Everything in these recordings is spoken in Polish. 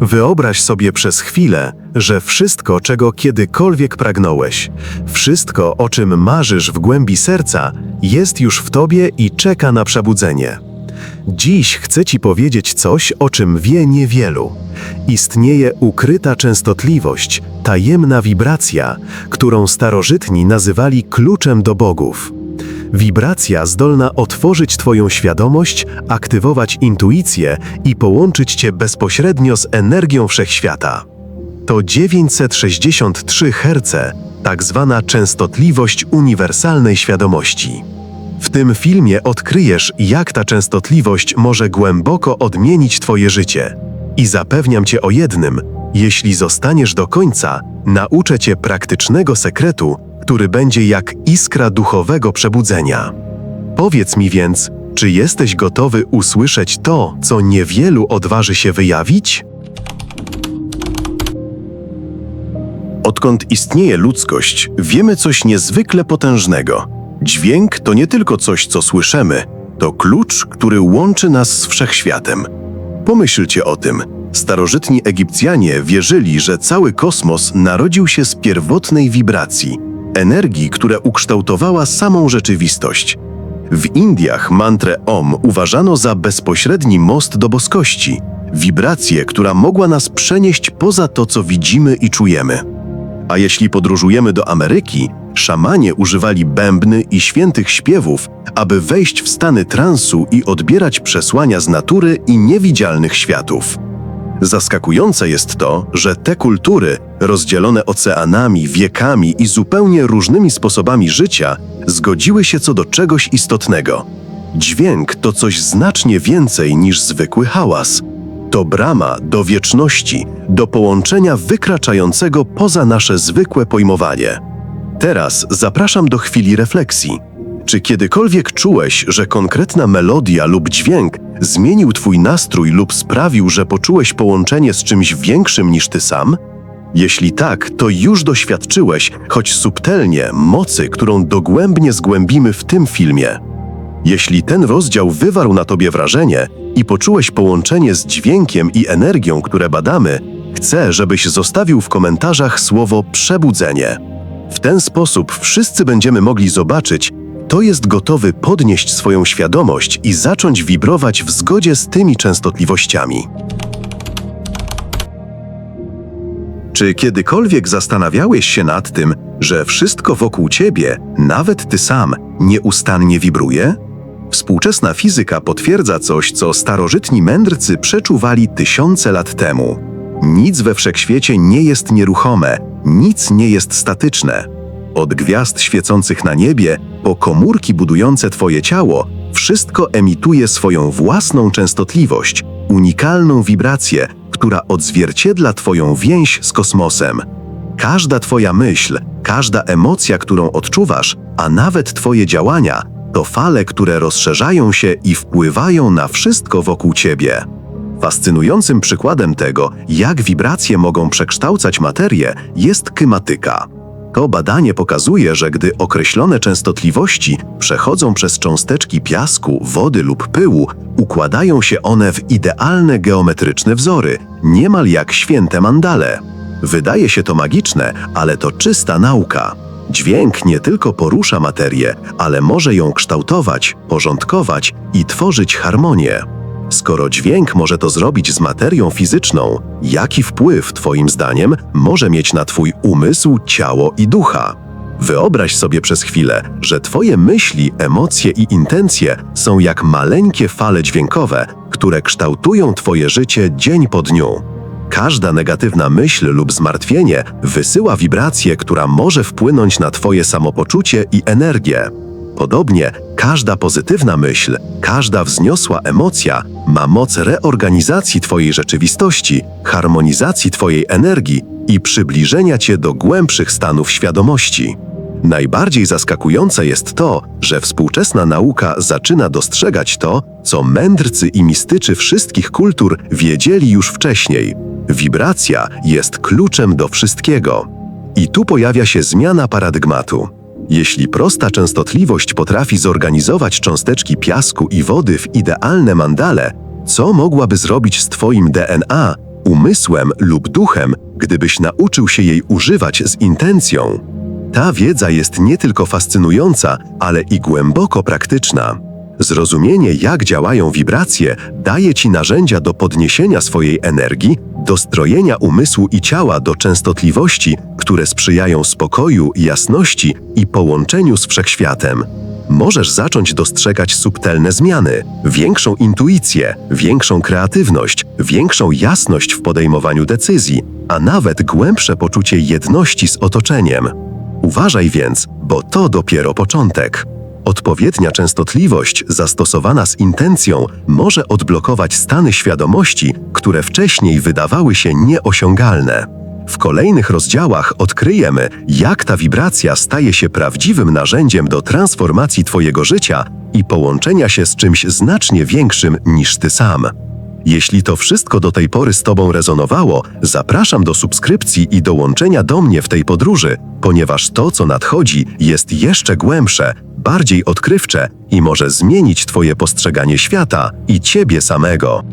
Wyobraź sobie przez chwilę, że wszystko, czego kiedykolwiek pragnąłeś, wszystko, o czym marzysz w głębi serca, jest już w tobie i czeka na przebudzenie. Dziś chcę Ci powiedzieć coś, o czym wie niewielu. Istnieje ukryta częstotliwość, tajemna wibracja, którą starożytni nazywali kluczem do bogów. Wibracja zdolna otworzyć Twoją świadomość, aktywować intuicję i połączyć Cię bezpośrednio z energią wszechświata. To 963 Hz, tak zwana częstotliwość uniwersalnej świadomości. W tym filmie odkryjesz, jak ta częstotliwość może głęboko odmienić Twoje życie. I zapewniam Cię o jednym: jeśli zostaniesz do końca, nauczę Cię praktycznego sekretu, który będzie jak iskra duchowego przebudzenia. Powiedz mi więc, czy jesteś gotowy usłyszeć to, co niewielu odważy się wyjawić? Odkąd istnieje ludzkość, wiemy coś niezwykle potężnego. Dźwięk to nie tylko coś, co słyszymy, to klucz, który łączy nas z wszechświatem. Pomyślcie o tym. Starożytni Egipcjanie wierzyli, że cały kosmos narodził się z pierwotnej wibracji, energii, która ukształtowała samą rzeczywistość. W Indiach mantrę Om uważano za bezpośredni most do boskości, wibrację, która mogła nas przenieść poza to, co widzimy i czujemy. A jeśli podróżujemy do Ameryki, szamanie używali bębny i świętych śpiewów, aby wejść w stany transu i odbierać przesłania z natury i niewidzialnych światów. Zaskakujące jest to, że te kultury, rozdzielone oceanami, wiekami i zupełnie różnymi sposobami życia, zgodziły się co do czegoś istotnego. Dźwięk to coś znacznie więcej niż zwykły hałas. To brama do wieczności, do połączenia wykraczającego poza nasze zwykłe pojmowanie. Teraz zapraszam do chwili refleksji. Czy kiedykolwiek czułeś, że konkretna melodia lub dźwięk zmienił Twój nastrój lub sprawił, że poczułeś połączenie z czymś większym niż Ty sam? Jeśli tak, to już doświadczyłeś, choć subtelnie, mocy, którą dogłębnie zgłębimy w tym filmie. Jeśli ten rozdział wywarł na Tobie wrażenie i poczułeś połączenie z dźwiękiem i energią, które badamy, chcę, żebyś zostawił w komentarzach słowo przebudzenie. W ten sposób wszyscy będziemy mogli zobaczyć, kto jest gotowy podnieść swoją świadomość i zacząć wibrować w zgodzie z tymi częstotliwościami. Czy kiedykolwiek zastanawiałeś się nad tym, że wszystko wokół ciebie, nawet ty sam, nieustannie wibruje? Współczesna fizyka potwierdza coś, co starożytni mędrcy przeczuwali tysiące lat temu. Nic we wszechświecie nie jest nieruchome, nic nie jest statyczne. Od gwiazd świecących na niebie po komórki budujące Twoje ciało, wszystko emituje swoją własną częstotliwość, unikalną wibrację, która odzwierciedla Twoją więź z kosmosem. Każda Twoja myśl, każda emocja, którą odczuwasz, a nawet Twoje działania, to fale, które rozszerzają się i wpływają na wszystko wokół Ciebie. Fascynującym przykładem tego, jak wibracje mogą przekształcać materię, jest kymatyka. To badanie pokazuje, że gdy określone częstotliwości przechodzą przez cząsteczki piasku, wody lub pyłu, układają się one w idealne geometryczne wzory, niemal jak święte mandale. Wydaje się to magiczne, ale to czysta nauka. Dźwięk nie tylko porusza materię, ale może ją kształtować, porządkować i tworzyć harmonię. Skoro dźwięk może to zrobić z materią fizyczną, jaki wpływ, Twoim zdaniem, może mieć na Twój umysł, ciało i ducha? Wyobraź sobie przez chwilę, że Twoje myśli, emocje i intencje są jak maleńkie fale dźwiękowe, które kształtują Twoje życie dzień po dniu. Każda negatywna myśl lub zmartwienie wysyła wibrację, która może wpłynąć na Twoje samopoczucie i energię. Podobnie, każda pozytywna myśl, każda wzniosła emocja ma moc reorganizacji Twojej rzeczywistości, harmonizacji Twojej energii i przybliżenia Cię do głębszych stanów świadomości. Najbardziej zaskakujące jest to, że współczesna nauka zaczyna dostrzegać to, co mędrcy i mistyczy wszystkich kultur wiedzieli już wcześniej. Wibracja jest kluczem do wszystkiego. I tu pojawia się zmiana paradygmatu. Jeśli prosta częstotliwość potrafi zorganizować cząsteczki piasku i wody w idealne mandale, co mogłaby zrobić z Twoim DNA, umysłem lub duchem, gdybyś nauczył się jej używać z intencją. Ta wiedza jest nie tylko fascynująca, ale i głęboko praktyczna. Zrozumienie, jak działają wibracje, daje ci narzędzia do podniesienia swojej energii, dostrojenia umysłu i ciała do częstotliwości, które sprzyjają spokoju, jasności i połączeniu z wszechświatem. Możesz zacząć dostrzegać subtelne zmiany, większą intuicję, większą kreatywność, większą jasność w podejmowaniu decyzji, a nawet głębsze poczucie jedności z otoczeniem. Uważaj więc, bo to dopiero początek. Odpowiednia częstotliwość, zastosowana z intencją, może odblokować stany świadomości, które wcześniej wydawały się nieosiągalne. W kolejnych rozdziałach odkryjemy, jak ta wibracja staje się prawdziwym narzędziem do transformacji Twojego życia i połączenia się z czymś znacznie większym niż Ty sam. Jeśli to wszystko do tej pory z Tobą rezonowało, zapraszam do subskrypcji i dołączenia do mnie w tej podróży, ponieważ to, co nadchodzi, jest jeszcze głębsze, bardziej odkrywcze i może zmienić Twoje postrzeganie świata i Ciebie samego.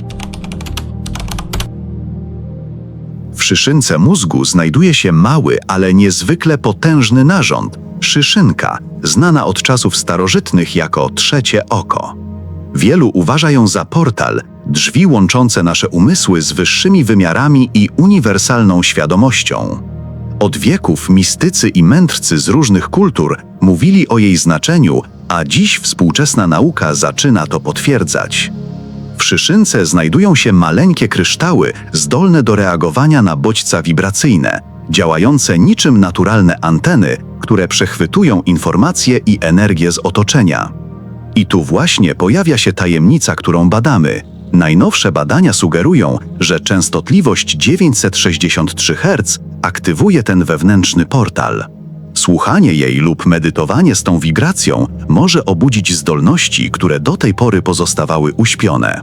W szyszynce mózgu znajduje się mały, ale niezwykle potężny narząd szyszynka, znana od czasów starożytnych jako trzecie oko. Wielu uważa ją za portal, drzwi łączące nasze umysły z wyższymi wymiarami i uniwersalną świadomością. Od wieków mistycy i mędrcy z różnych kultur mówili o jej znaczeniu, a dziś współczesna nauka zaczyna to potwierdzać. W szyszynce znajdują się maleńkie kryształy zdolne do reagowania na bodźca wibracyjne, działające niczym naturalne anteny, które przechwytują informacje i energię z otoczenia. I tu właśnie pojawia się tajemnica, którą badamy. Najnowsze badania sugerują, że częstotliwość 963 Hz aktywuje ten wewnętrzny portal. Słuchanie jej lub medytowanie z tą wibracją może obudzić zdolności, które do tej pory pozostawały uśpione.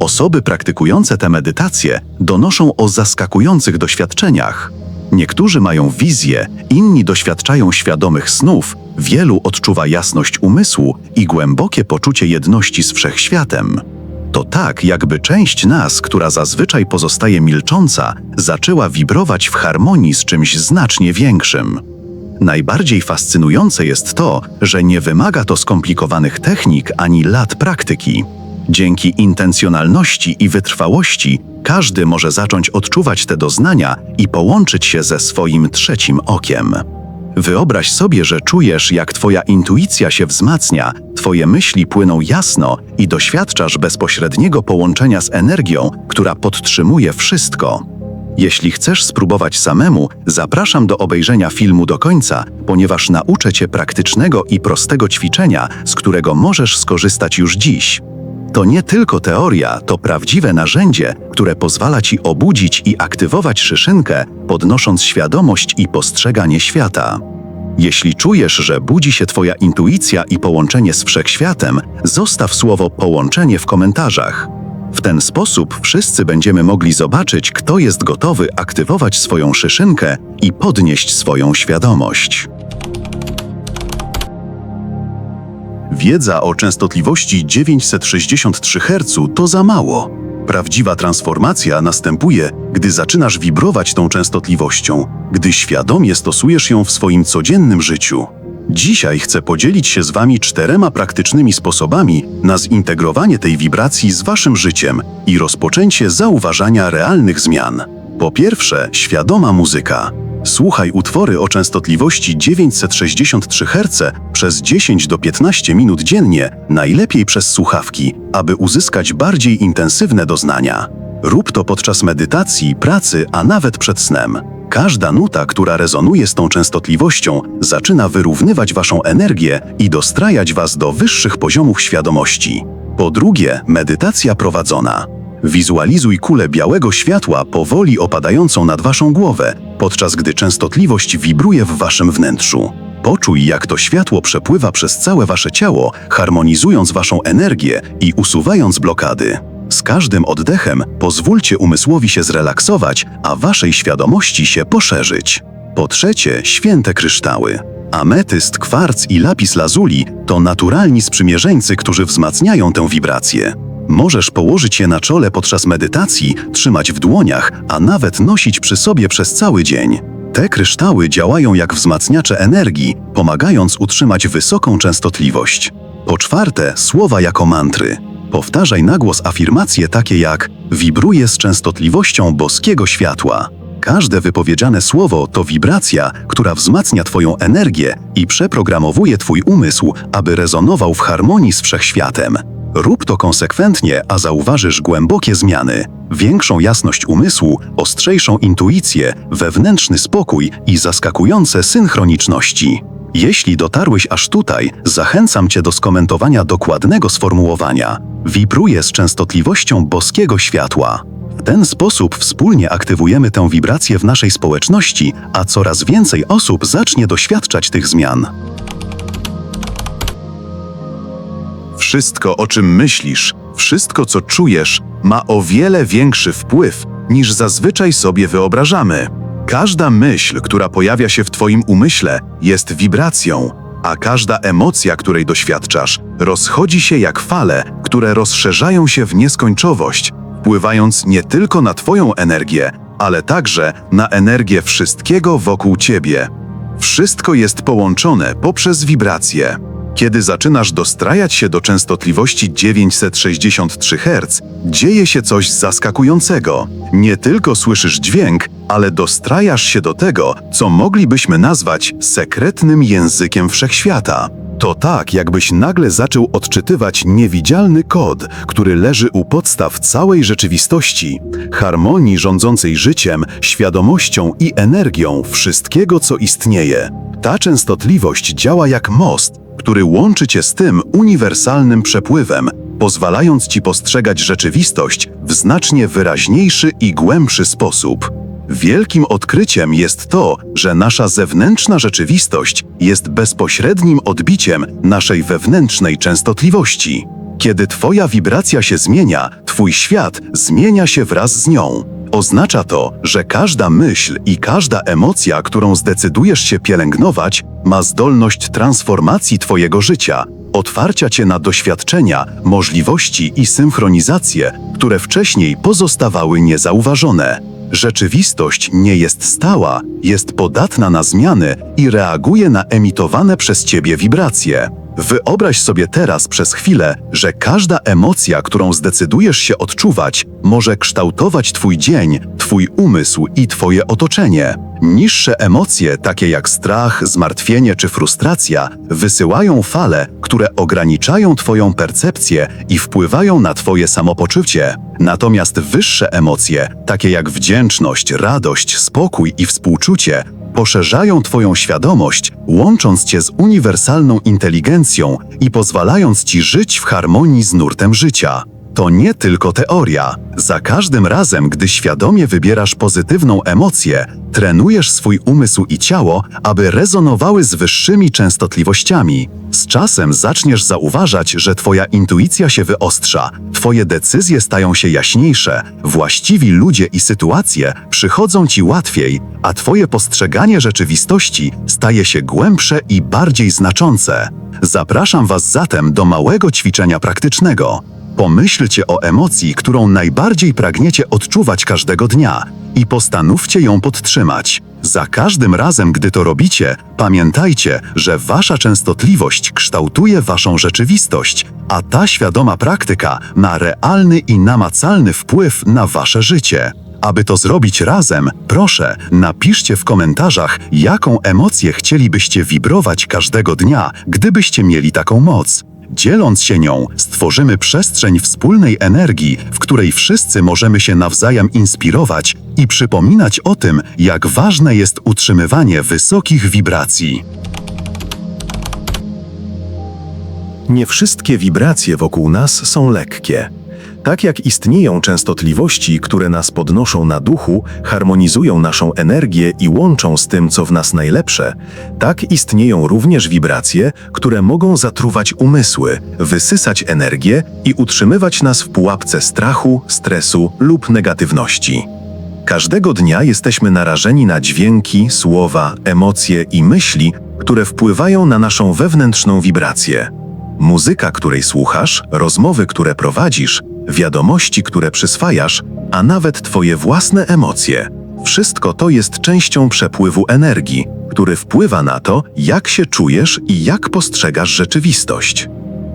Osoby praktykujące te medytacje donoszą o zaskakujących doświadczeniach. Niektórzy mają wizje, inni doświadczają świadomych snów, wielu odczuwa jasność umysłu i głębokie poczucie jedności z wszechświatem. To tak, jakby część nas, która zazwyczaj pozostaje milcząca, zaczęła wibrować w harmonii z czymś znacznie większym. Najbardziej fascynujące jest to, że nie wymaga to skomplikowanych technik ani lat praktyki. Dzięki intencjonalności i wytrwałości każdy może zacząć odczuwać te doznania i połączyć się ze swoim trzecim okiem. Wyobraź sobie, że czujesz, jak Twoja intuicja się wzmacnia, Twoje myśli płyną jasno i doświadczasz bezpośredniego połączenia z energią, która podtrzymuje wszystko. Jeśli chcesz spróbować samemu, zapraszam do obejrzenia filmu do końca, ponieważ nauczę Cię praktycznego i prostego ćwiczenia, z którego możesz skorzystać już dziś. To nie tylko teoria, to prawdziwe narzędzie, które pozwala Ci obudzić i aktywować szyszynkę, podnosząc świadomość i postrzeganie świata. Jeśli czujesz, że budzi się Twoja intuicja i połączenie z wszechświatem, zostaw słowo połączenie w komentarzach. W ten sposób wszyscy będziemy mogli zobaczyć, kto jest gotowy aktywować swoją szyszynkę i podnieść swoją świadomość. Wiedza o częstotliwości 963 Hz to za mało. Prawdziwa transformacja następuje, gdy zaczynasz wibrować tą częstotliwością, gdy świadomie stosujesz ją w swoim codziennym życiu. Dzisiaj chcę podzielić się z Wami czterema praktycznymi sposobami na zintegrowanie tej wibracji z Waszym życiem i rozpoczęcie zauważania realnych zmian. Po pierwsze, świadoma muzyka. Słuchaj utwory o częstotliwości 963 Hz przez 10 do 15 minut dziennie, najlepiej przez słuchawki, aby uzyskać bardziej intensywne doznania. Rób to podczas medytacji, pracy, a nawet przed snem. Każda nuta, która rezonuje z tą częstotliwością, zaczyna wyrównywać waszą energię i dostrajać was do wyższych poziomów świadomości. Po drugie, medytacja prowadzona. Wizualizuj kulę białego światła powoli opadającą nad waszą głowę, podczas gdy częstotliwość wibruje w waszym wnętrzu. Poczuj, jak to światło przepływa przez całe wasze ciało, harmonizując waszą energię i usuwając blokady. Z każdym oddechem pozwólcie umysłowi się zrelaksować, a waszej świadomości się poszerzyć. Po trzecie, święte kryształy. Ametyst, kwarc i lapis lazuli to naturalni sprzymierzeńcy, którzy wzmacniają tę wibrację. Możesz położyć je na czole podczas medytacji, trzymać w dłoniach, a nawet nosić przy sobie przez cały dzień. Te kryształy działają jak wzmacniacze energii, pomagając utrzymać wysoką częstotliwość. Po czwarte, słowa jako mantry. Powtarzaj na głos afirmacje takie jak wibruję z częstotliwością boskiego światła. Każde wypowiedziane słowo to wibracja, która wzmacnia Twoją energię i przeprogramowuje Twój umysł, aby rezonował w harmonii z wszechświatem. Rób to konsekwentnie, a zauważysz głębokie zmiany, większą jasność umysłu, ostrzejszą intuicję, wewnętrzny spokój i zaskakujące synchroniczności. Jeśli dotarłeś aż tutaj, zachęcam Cię do skomentowania dokładnego sformułowania. Wibruję z częstotliwością boskiego światła. W ten sposób wspólnie aktywujemy tę wibrację w naszej społeczności, a coraz więcej osób zacznie doświadczać tych zmian. Wszystko, o czym myślisz, wszystko, co czujesz, ma o wiele większy wpływ, niż zazwyczaj sobie wyobrażamy. Każda myśl, która pojawia się w Twoim umyśle, jest wibracją, a każda emocja, której doświadczasz, rozchodzi się jak fale, które rozszerzają się w nieskończowość, wpływając nie tylko na Twoją energię, ale także na energię wszystkiego wokół Ciebie. Wszystko jest połączone poprzez wibracje. Kiedy zaczynasz dostrajać się do częstotliwości 963 Hz, dzieje się coś zaskakującego. Nie tylko słyszysz dźwięk, ale dostrajasz się do tego, co moglibyśmy nazwać sekretnym językiem wszechświata. To tak, jakbyś nagle zaczął odczytywać niewidzialny kod, który leży u podstaw całej rzeczywistości, harmonii rządzącej życiem, świadomością i energią wszystkiego, co istnieje. Ta częstotliwość działa jak most, który łączy cię z tym uniwersalnym przepływem, pozwalając ci postrzegać rzeczywistość w znacznie wyraźniejszy i głębszy sposób. Wielkim odkryciem jest to, że nasza zewnętrzna rzeczywistość jest bezpośrednim odbiciem naszej wewnętrznej częstotliwości. Kiedy Twoja wibracja się zmienia, Twój świat zmienia się wraz z nią. Oznacza to, że każda myśl i każda emocja, którą zdecydujesz się pielęgnować, ma zdolność transformacji Twojego życia, otwarcia Cię na doświadczenia, możliwości i synchronizacje, które wcześniej pozostawały niezauważone. Rzeczywistość nie jest stała, jest podatna na zmiany i reaguje na emitowane przez Ciebie wibracje. Wyobraź sobie teraz przez chwilę, że każda emocja, którą zdecydujesz się odczuwać, może kształtować Twój dzień, Twój umysł i Twoje otoczenie. Niższe emocje, takie jak strach, zmartwienie czy frustracja, wysyłają fale, które ograniczają Twoją percepcję i wpływają na Twoje samopoczucie. Natomiast wyższe emocje, takie jak wdzięczność, radość, spokój i współczucie, poszerzają Twoją świadomość, łącząc Cię z uniwersalną inteligencją i pozwalając Ci żyć w harmonii z nurtem życia. To nie tylko teoria. Za każdym razem, gdy świadomie wybierasz pozytywną emocję, trenujesz swój umysł i ciało, aby rezonowały z wyższymi częstotliwościami. Z czasem zaczniesz zauważać, że Twoja intuicja się wyostrza, Twoje decyzje stają się jaśniejsze, właściwi ludzie i sytuacje przychodzą Ci łatwiej, a Twoje postrzeganie rzeczywistości staje się głębsze i bardziej znaczące. Zapraszam Was zatem do małego ćwiczenia praktycznego. Pomyślcie o emocji, którą najbardziej pragniecie odczuwać każdego dnia i postanówcie ją podtrzymać. Za każdym razem, gdy to robicie, pamiętajcie, że wasza częstotliwość kształtuje waszą rzeczywistość, a ta świadoma praktyka ma realny i namacalny wpływ na wasze życie. Aby to zrobić razem, proszę, napiszcie w komentarzach, jaką emocję chcielibyście wibrować każdego dnia, gdybyście mieli taką moc. Dzieląc się nią, stworzymy przestrzeń wspólnej energii, w której wszyscy możemy się nawzajem inspirować i przypominać o tym, jak ważne jest utrzymywanie wysokich wibracji. Nie wszystkie wibracje wokół nas są lekkie. Tak jak istnieją częstotliwości, które nas podnoszą na duchu, harmonizują naszą energię i łączą z tym, co w nas najlepsze, tak istnieją również wibracje, które mogą zatruwać umysły, wysysać energię i utrzymywać nas w pułapce strachu, stresu lub negatywności. Każdego dnia jesteśmy narażeni na dźwięki, słowa, emocje i myśli, które wpływają na naszą wewnętrzną wibrację. Muzyka, której słuchasz, rozmowy, które prowadzisz, wiadomości, które przyswajasz, a nawet Twoje własne emocje. Wszystko to jest częścią przepływu energii, który wpływa na to, jak się czujesz i jak postrzegasz rzeczywistość.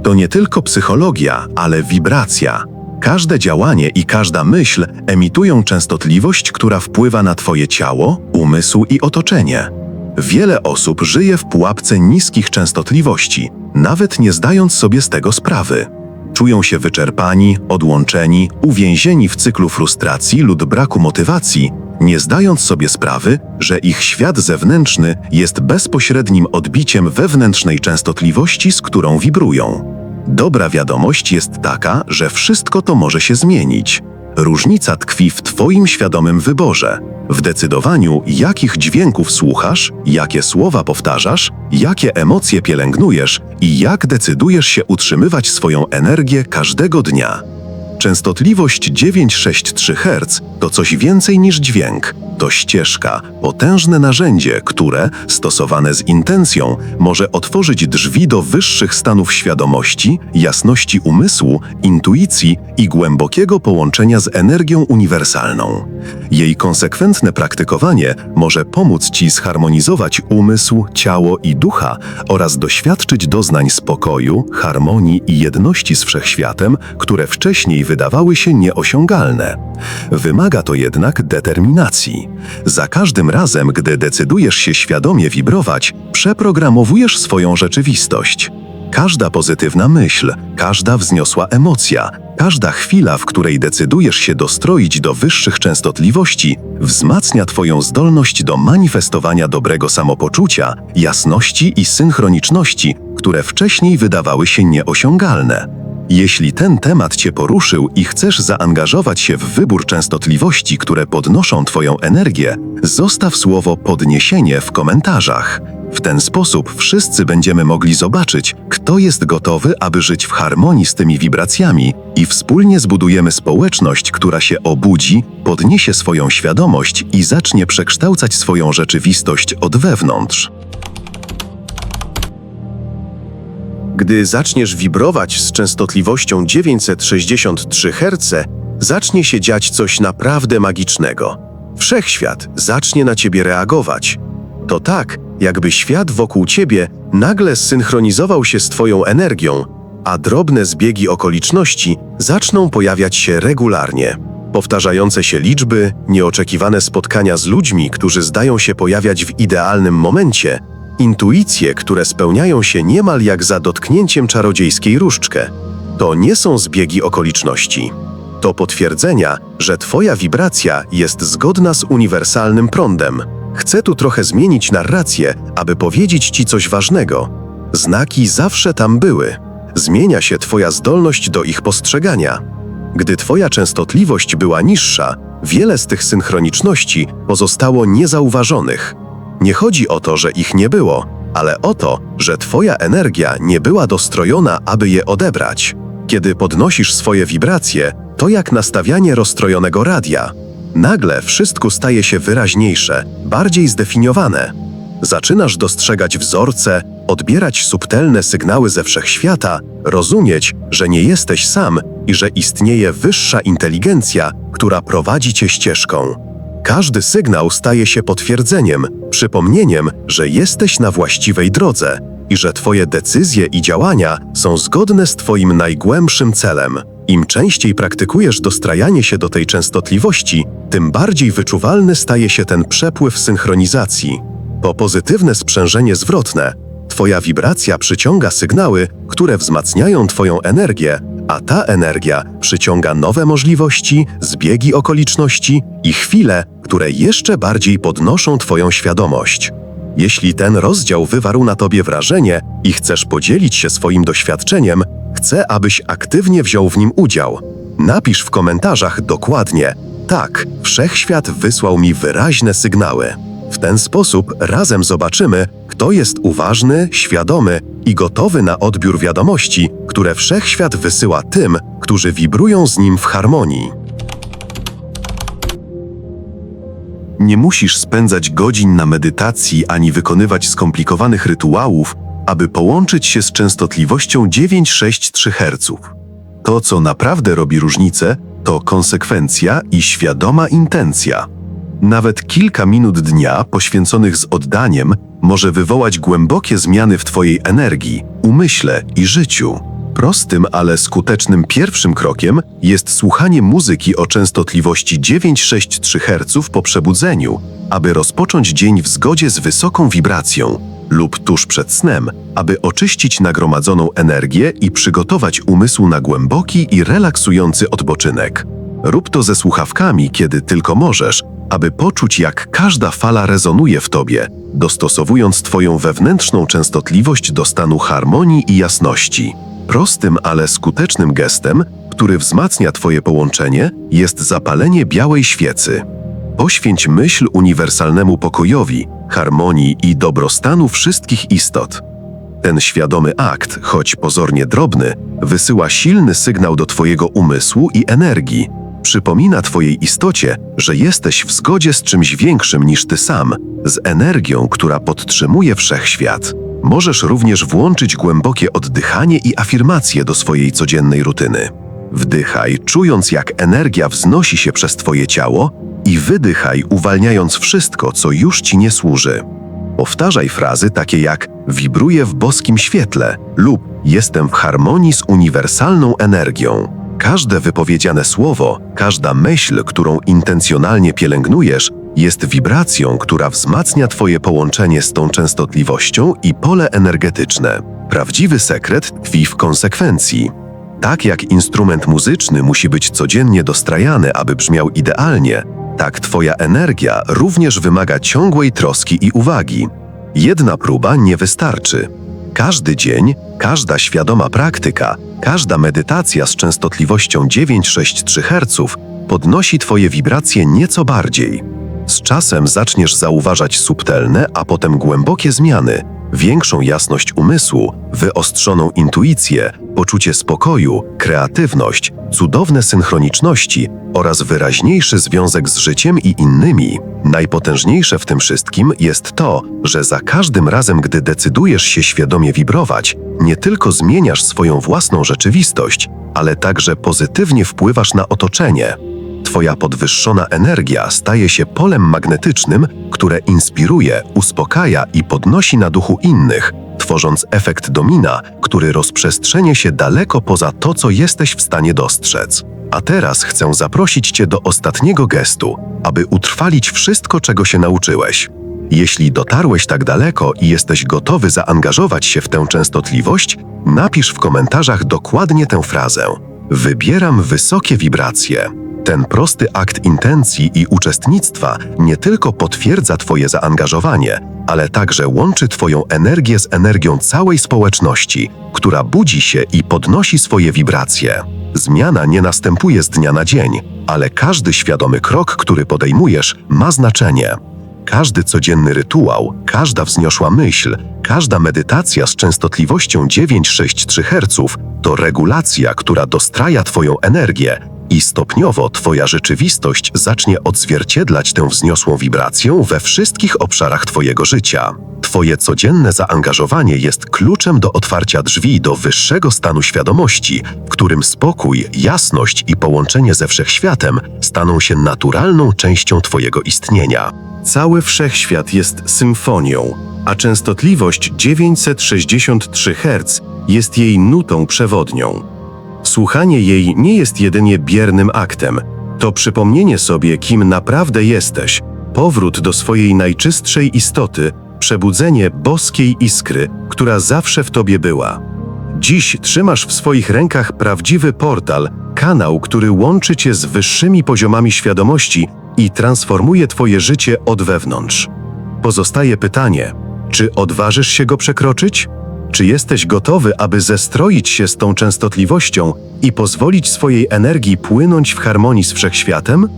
To nie tylko psychologia, ale wibracja. Każde działanie i każda myśl emitują częstotliwość, która wpływa na Twoje ciało, umysł i otoczenie. Wiele osób żyje w pułapce niskich częstotliwości, nawet nie zdając sobie z tego sprawy. Czują się wyczerpani, odłączeni, uwięzieni w cyklu frustracji lub braku motywacji, nie zdając sobie sprawy, że ich świat zewnętrzny jest bezpośrednim odbiciem wewnętrznej częstotliwości, z którą wibrują. Dobra wiadomość jest taka, że wszystko to może się zmienić. Różnica tkwi w Twoim świadomym wyborze, w decydowaniu, jakich dźwięków słuchasz, jakie słowa powtarzasz, jakie emocje pielęgnujesz i jak decydujesz się utrzymywać swoją energię każdego dnia. Częstotliwość 963 Hz to coś więcej niż dźwięk. To ścieżka, potężne narzędzie, które, stosowane z intencją, może otworzyć drzwi do wyższych stanów świadomości, jasności umysłu, intuicji i głębokiego połączenia z energią uniwersalną. Jej konsekwentne praktykowanie może pomóc Ci zharmonizować umysł, ciało i ducha oraz doświadczyć doznań spokoju, harmonii i jedności z wszechświatem, które wcześniej wydawały się nieosiągalne. Wymaga to jednak determinacji. Za każdym razem, gdy decydujesz się świadomie wibrować, przeprogramowujesz swoją rzeczywistość. Każda pozytywna myśl, każda wzniosła emocja, każda chwila, w której decydujesz się dostroić do wyższych częstotliwości, wzmacnia Twoją zdolność do manifestowania dobrego samopoczucia, jasności i synchroniczności, które wcześniej wydawały się nieosiągalne. Jeśli ten temat Cię poruszył i chcesz zaangażować się w wybór częstotliwości, które podnoszą Twoją energię, zostaw słowo podniesienie w komentarzach. W ten sposób wszyscy będziemy mogli zobaczyć, kto jest gotowy, aby żyć w harmonii z tymi wibracjami i wspólnie zbudujemy społeczność, która się obudzi, podniesie swoją świadomość i zacznie przekształcać swoją rzeczywistość od wewnątrz. Gdy zaczniesz wibrować z częstotliwością 963 Hz, zacznie się dziać coś naprawdę magicznego. Wszechświat zacznie na ciebie reagować. To tak, jakby świat wokół ciebie nagle zsynchronizował się z twoją energią, a drobne zbiegi okoliczności zaczną pojawiać się regularnie. Powtarzające się liczby, nieoczekiwane spotkania z ludźmi, którzy zdają się pojawiać w idealnym momencie, Intuicje, które spełniają się niemal jak za dotknięciem czarodziejskiej różdżkę, to nie są zbiegi okoliczności. To potwierdzenia, że Twoja wibracja jest zgodna z uniwersalnym prądem. Chcę tu trochę zmienić narrację, aby powiedzieć Ci coś ważnego. Znaki zawsze tam były. Zmienia się Twoja zdolność do ich postrzegania. Gdy Twoja częstotliwość była niższa, wiele z tych synchroniczności pozostało niezauważonych. Nie chodzi o to, że ich nie było, ale o to, że Twoja energia nie była dostrojona, aby je odebrać. Kiedy podnosisz swoje wibracje, to jak nastawianie rozstrojonego radia. Nagle wszystko staje się wyraźniejsze, bardziej zdefiniowane. Zaczynasz dostrzegać wzorce, odbierać subtelne sygnały ze wszechświata, rozumieć, że nie jesteś sam i że istnieje wyższa inteligencja, która prowadzi cię ścieżką. Każdy sygnał staje się potwierdzeniem, przypomnieniem, że jesteś na właściwej drodze i że Twoje decyzje i działania są zgodne z Twoim najgłębszym celem. Im częściej praktykujesz dostrajanie się do tej częstotliwości, tym bardziej wyczuwalny staje się ten przepływ synchronizacji. Po pozytywne sprzężenie zwrotne, Twoja wibracja przyciąga sygnały, które wzmacniają Twoją energię, a ta energia przyciąga nowe możliwości, zbiegi okoliczności i chwile, które jeszcze bardziej podnoszą Twoją świadomość. Jeśli ten rozdział wywarł na Tobie wrażenie i chcesz podzielić się swoim doświadczeniem, chcę, abyś aktywnie wziął w nim udział. Napisz w komentarzach dokładnie: tak, wszechświat wysłał mi wyraźne sygnały. W ten sposób razem zobaczymy, kto jest uważny, świadomy i gotowy na odbiór wiadomości, które wszechświat wysyła tym, którzy wibrują z nim w harmonii. Nie musisz spędzać godzin na medytacji ani wykonywać skomplikowanych rytuałów, aby połączyć się z częstotliwością 963 Hz. To, co naprawdę robi różnicę, to konsekwencja i świadoma intencja. Nawet kilka minut dnia poświęconych z oddaniem może wywołać głębokie zmiany w Twojej energii, umyśle i życiu. Prostym, ale skutecznym pierwszym krokiem jest słuchanie muzyki o częstotliwości 963 Hz po przebudzeniu, aby rozpocząć dzień w zgodzie z wysoką wibracją, lub tuż przed snem, aby oczyścić nagromadzoną energię i przygotować umysł na głęboki i relaksujący odpoczynek. Rób to ze słuchawkami, kiedy tylko możesz, aby poczuć, jak każda fala rezonuje w tobie, dostosowując Twoją wewnętrzną częstotliwość do stanu harmonii i jasności. Prostym, ale skutecznym gestem, który wzmacnia Twoje połączenie, jest zapalenie białej świecy. Poświęć myśl uniwersalnemu pokojowi, harmonii i dobrostanu wszystkich istot. Ten świadomy akt, choć pozornie drobny, wysyła silny sygnał do Twojego umysłu i energii. Przypomina Twojej istocie, że jesteś w zgodzie z czymś większym niż Ty sam, z energią, która podtrzymuje wszechświat. Możesz również włączyć głębokie oddychanie i afirmacje do swojej codziennej rutyny. Wdychaj, czując jak energia wznosi się przez Twoje ciało, i wydychaj, uwalniając wszystko, co już Ci nie służy. Powtarzaj frazy takie jak wibruję w boskim świetle lub jestem w harmonii z uniwersalną energią. Każde wypowiedziane słowo, każda myśl, którą intencjonalnie pielęgnujesz, jest wibracją, która wzmacnia Twoje połączenie z tą częstotliwością i pole energetyczne. Prawdziwy sekret tkwi w konsekwencji. Tak jak instrument muzyczny musi być codziennie dostrajany, aby brzmiał idealnie, tak Twoja energia również wymaga ciągłej troski i uwagi. Jedna próba nie wystarczy. Każdy dzień, każda świadoma praktyka, każda medytacja z częstotliwością 963 Hz podnosi Twoje wibracje nieco bardziej. Z czasem zaczniesz zauważać subtelne, a potem głębokie zmiany, większą jasność umysłu, wyostrzoną intuicję, poczucie spokoju, kreatywność, cudowne synchroniczności oraz wyraźniejszy związek z życiem i innymi. Najpotężniejsze w tym wszystkim jest to, że za każdym razem, gdy decydujesz się świadomie wibrować, nie tylko zmieniasz swoją własną rzeczywistość, ale także pozytywnie wpływasz na otoczenie. Twoja podwyższona energia staje się polem magnetycznym, które inspiruje, uspokaja i podnosi na duchu innych, tworząc efekt domina, który rozprzestrzenie się daleko poza to, co jesteś w stanie dostrzec. A teraz chcę zaprosić Cię do ostatniego gestu, aby utrwalić wszystko, czego się nauczyłeś. Jeśli dotarłeś tak daleko i jesteś gotowy zaangażować się w tę częstotliwość, napisz w komentarzach dokładnie tę frazę. Wybieram wysokie wibracje. Ten prosty akt intencji i uczestnictwa nie tylko potwierdza Twoje zaangażowanie, ale także łączy Twoją energię z energią całej społeczności, która budzi się i podnosi swoje wibracje. Zmiana nie następuje z dnia na dzień, ale każdy świadomy krok, który podejmujesz, ma znaczenie. Każdy codzienny rytuał, każda wzniosła myśl, każda medytacja z częstotliwością 963 Hz to regulacja, która dostraja Twoją energię i stopniowo Twoja rzeczywistość zacznie odzwierciedlać tę wzniosłą wibrację we wszystkich obszarach Twojego życia. Twoje codzienne zaangażowanie jest kluczem do otwarcia drzwi do wyższego stanu świadomości, w którym spokój, jasność i połączenie ze wszechświatem staną się naturalną częścią Twojego istnienia. Cały wszechświat jest symfonią, a częstotliwość 963 Hz jest jej nutą przewodnią. Słuchanie jej nie jest jedynie biernym aktem, to przypomnienie sobie, kim naprawdę jesteś, powrót do swojej najczystszej istoty, przebudzenie boskiej iskry, która zawsze w tobie była. Dziś trzymasz w swoich rękach prawdziwy portal, kanał, który łączy cię z wyższymi poziomami świadomości i transformuje twoje życie od wewnątrz. Pozostaje pytanie: czy odważysz się go przekroczyć? Czy jesteś gotowy, aby zestroić się z tą częstotliwością i pozwolić swojej energii płynąć w harmonii z wszechświatem?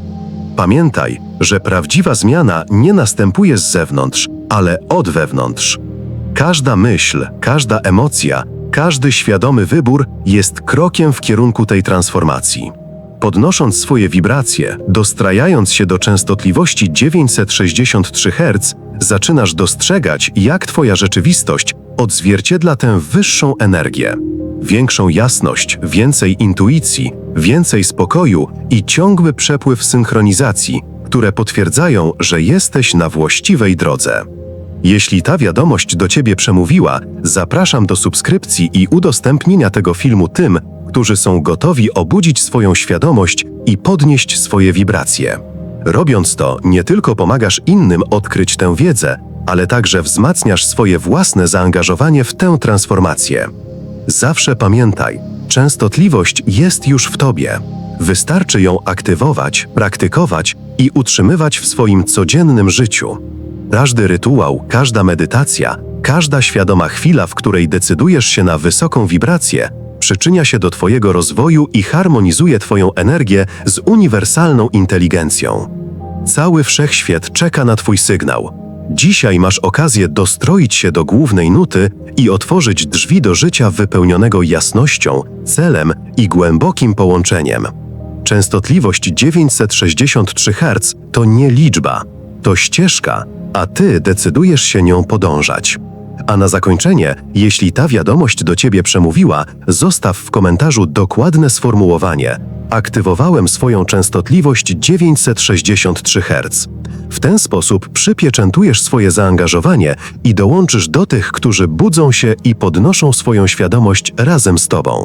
Pamiętaj, że prawdziwa zmiana nie następuje z zewnątrz, ale od wewnątrz. Każda myśl, każda emocja, każdy świadomy wybór jest krokiem w kierunku tej transformacji. Podnosząc swoje wibracje, dostrajając się do częstotliwości 963 Hz, zaczynasz dostrzegać, jak Twoja rzeczywistość odzwierciedla tę wyższą energię. większą jasność, więcej intuicji, więcej spokoju i ciągły przepływ synchronizacji, które potwierdzają, że jesteś na właściwej drodze. Jeśli ta wiadomość do Ciebie przemówiła, zapraszam do subskrypcji i udostępnienia tego filmu tym, którzy są gotowi obudzić swoją świadomość i podnieść swoje wibracje. Robiąc to, nie tylko pomagasz innym odkryć tę wiedzę, ale także wzmacniasz swoje własne zaangażowanie w tę transformację. Zawsze pamiętaj, częstotliwość jest już w Tobie. Wystarczy ją aktywować, praktykować i utrzymywać w swoim codziennym życiu. Każdy rytuał, każda medytacja, każda świadoma chwila, w której decydujesz się na wysoką wibrację, przyczynia się do Twojego rozwoju i harmonizuje Twoją energię z uniwersalną inteligencją. Cały wszechświat czeka na Twój sygnał. Dzisiaj masz okazję dostroić się do głównej nuty i otworzyć drzwi do życia wypełnionego jasnością, celem i głębokim połączeniem. Częstotliwość 963 Hz to nie liczba, to ścieżka, a ty decydujesz się nią podążać. A na zakończenie, jeśli ta wiadomość do ciebie przemówiła, zostaw w komentarzu dokładne sformułowanie. Aktywowałem swoją częstotliwość 963 Hz. W ten sposób przypieczętujesz swoje zaangażowanie i dołączysz do tych, którzy budzą się i podnoszą swoją świadomość razem z tobą.